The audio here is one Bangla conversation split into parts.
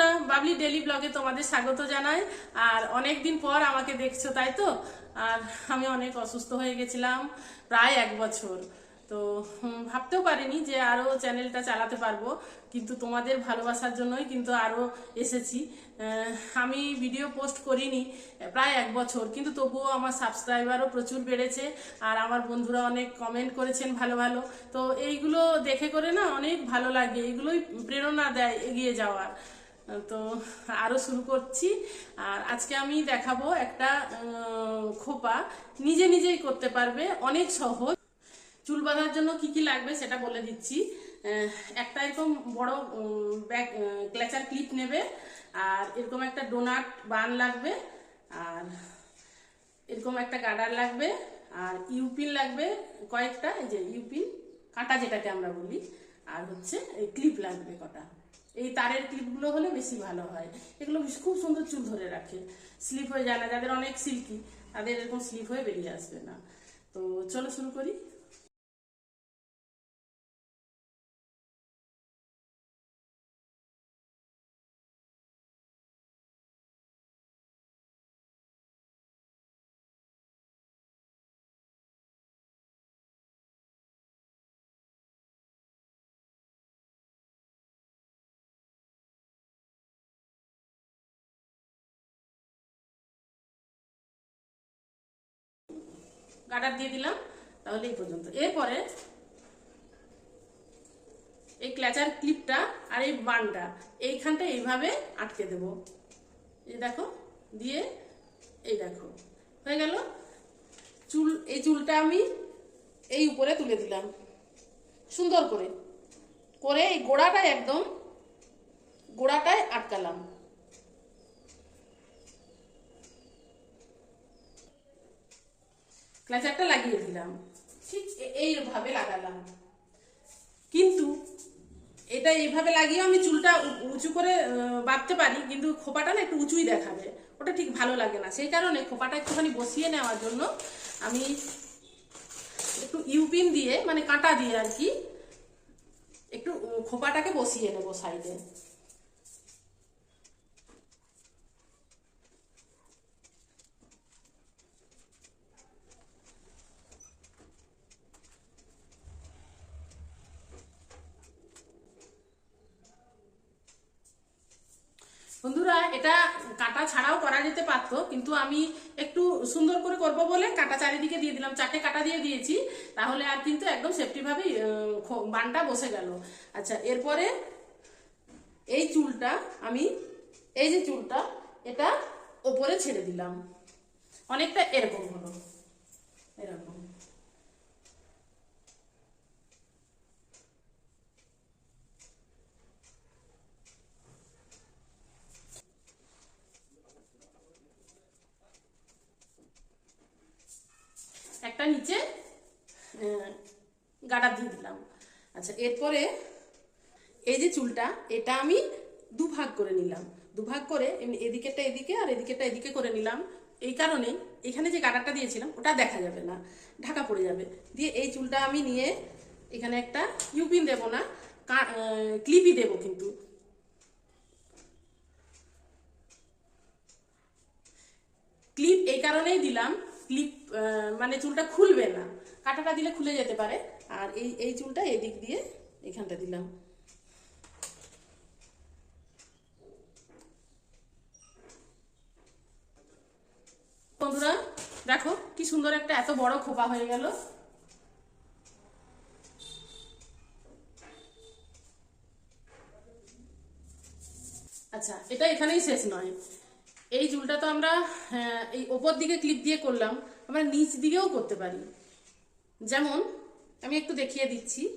বন্ধুরা, বাবলি ডেলি ব্লগে তোমাদের স্বাগত জানাই। আর অনেক দিন পর আমাকে দেখছ, তাই তো? আর আমি অনেক অসুস্থ হয়ে গেছিলাম, প্রায় এক বছর। তো ভাবতেও পারিনি যে আরও চ্যানেলটা চালাতে পারব, কিন্তু তোমাদের ভালোবাসার জন্যই কিন্তু আরও এসেছি। আমি ভিডিও পোস্ট করিনি, প্রায় এক বছর, কিন্তু তবুও আমার সাবস্ক্রাইবারও প্রচুর বেড়েছে, আর আমার বন্ধুরা অনেক কমেন্ট করেছেন ভালো ভালো। তো এইগুলো দেখে করে না অনেক ভালো লাগে এগুলোই প্রেরণা দেয় এগিয়ে যাওয়ার। তো আরও শুরু করছি। আর আজকে আমি দেখাবো একটা খোপা। নিজে নিজেই করতে পারবে, অনেক সহজ। চুল বাঁধার জন্য কি কি লাগবে সেটা বলে দিচ্ছি। একটা এরকম বড় ব্যাগ ক্লেচার ক্লিপ নেবে। আর এরকম একটা ডোনাট বান লাগবে। আর এরকম একটা গার্ডার লাগবে। আর ইউপিন লাগবে, কয়েকটা যে ইউপিন, কাঁটা যেটাকে আমরা বলি। আর হচ্ছে ক্লিপ লাগবে কটা। এই তারের ক্লিপগুলো হলে বেশি ভালো হয়। এগুলো খুব সুন্দর চুল ধরে রাখে। স্লিপ হয়ে যায় না, যাদের অনেক সিল্কি, তাদের এরকম স্লিপ হয়ে বেরিয়ে আসবে না। তো চলো শুরু করি। গার্ডার দিয়ে দিলাম, তাহলে এই পর্যন্ত। এরপরে এই ক্ল্যাচার ক্লিপটা আর এই বানটা, এইখানটা এইভাবে আটকে দেব। এই দেখো, দিয়ে এই দেখো। হয়ে গেল। চুল, এই চুলটা আমি এই উপরে তুলে দিলাম। সুন্দর করে করে এই গোড়াটায় একদম গোড়াটায় আটকালাম। ক্লাচারটা লাগিয়ে দিলাম। ঠিক এইভাবে লাগালাম। কিন্তু এটা এইভাবে লাগিয়ে আমি চুলটা উঁচু করে বাঁধতে পারি, কিন্তু খোপাটা না একটু উঁচুই দেখাবে। ওটা ঠিক ভালো লাগে না। সেই কারণে খোপাটা একটুখানি বসিয়ে নেওয়ার জন্য আমি একটু ইউপিন দিয়ে মানে কাঁটা দিয়ে আর কি, একটু খোপাটাকে বসিয়ে নেব সাইডে। বন্ধুরা, এটা কাটা ছাড়াও করা যেতে পারতো, কিন্তু আমি একটু সুন্দর করে করব বলে কাটা চারিদিকে দিয়ে দিলাম। চারটে কাটা দিয়ে দিয়েছি, তাহলে আর কিন্তু একদম সেফটি ভাবেই বানটা বসে গেল। আচ্ছা এরপরে এই চুলটা আমি, এই যে চুলটা, এটা ওপরে ছেড়ে দিলাম। অনেকটা এরকম হলো এরকম একটা নিচে গাডার দিয়ে দিলাম। আচ্ছা এরপরে এই যে চুলটা, এটা আমি দুভাগ করে নিলাম। দুভাগ করে এমনি এদিকেটা এদিকে আর এদিকেটা এদিকে করে নিলাম। এই কারণে এখানে যে গাডারটা দিয়েছিলাম, ওটা দেখা যাবে না, ঢাকা পড়ে যাবে। দিয়ে এই চুলটা আমি নিয়ে এখানে একটা ইউপিন দেবো না ক্লিপই দেবো কিন্তু। ক্লিপ এই কারণেই দিলাম ক্লিপ মানে চুলটা খুলবে না। কাটাটা দিলে খুলে যেতে পারে। আর এই এই চুলটা এদিক দিয়ে এখানটা দিলাম। বন্ধুরা, দেখো কি সুন্দর একটা এত বড় খোপা হয়ে গেল। আচ্ছা এটা এখানেই শেষ নয়। এই চুলটা তো আমরা এই ওপর দিকে ক্লিপ দিয়ে করলাম, আমরা নিচ দিকেও করতে পারি। যেমন, আমি একটু দেখিয়ে দিচ্ছি।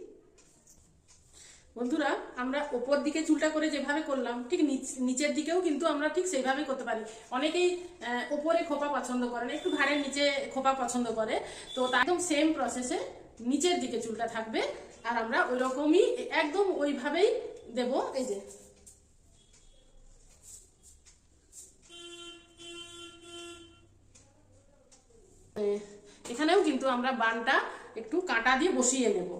বন্ধুরা, আমরা ওপর দিকে চুলটা করে যেভাবে করলাম, ঠিক নিচ- নিচের দিকেও কিন্তু আমরা ঠিক সেইভাবেই করতে পারি। অনেকেই ওপরে খোপা পছন্দ করেন একটু ঘাড়ের নিচে খোপা পছন্দ করে, তো তা একদম সেম প্রসেসে নিচের দিকে চুলটা থাকবে, আর আমরা ওই রকমই একদম ওইভাবেই দেব, এই যে। এখানেও কিন্তু আমরা বানটা একটু কাঁটা দিয়ে বসিয়ে নেব।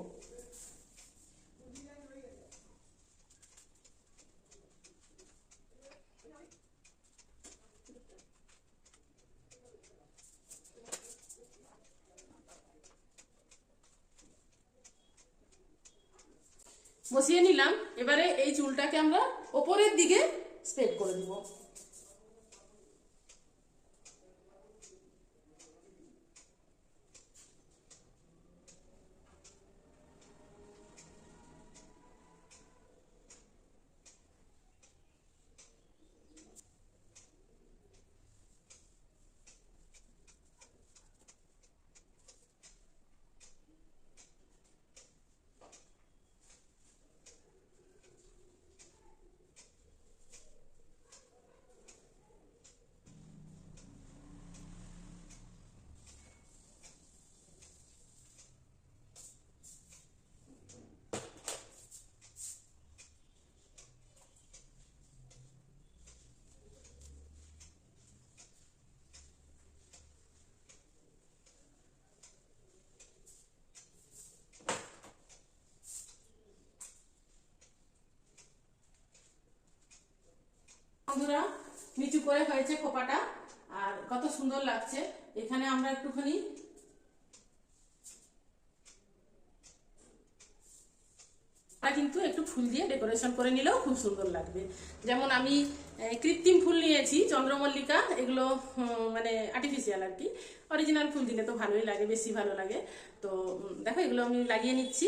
বসিয়ে নিলাম, এবারে এই চুলটাকে আমরা ওপরের দিকে স্প্রেড করে দিব। বন্ধুরা, নিচু করে হয়েছে খোপাটা, আর কত সুন্দর লাগছে। এখানে আমরা একটুখানি কিন্তু একটু ফুল দিয়ে ডেকোরেশন করে নিলেও খুব সুন্দর লাগবে। যেমন আমি কৃত্রিম ফুল নিয়েছি, চন্দ্রমল্লিকা, এগুলো মানে আর্টিফিশিয়াল আর কি। অরিজিনাল ফুল দিলে তো ভালোই লাগে, বেশি ভালো লাগে। তো দেখো, এগুলো আমি লাগিয়ে নিচ্ছি।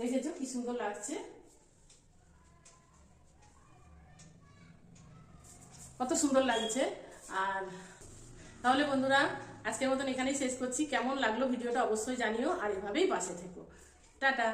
দেখেছ কি সুন্দর লাগছে? কত সুন্দর লাগছে। আর তাহলে বন্ধুরা, আজকের মতন এখানেই শেষ করছি। কেমন লাগল ভিডিওটা অবশ্যই জানিও, আর এভাবেই পাশে থেকো। টাটা।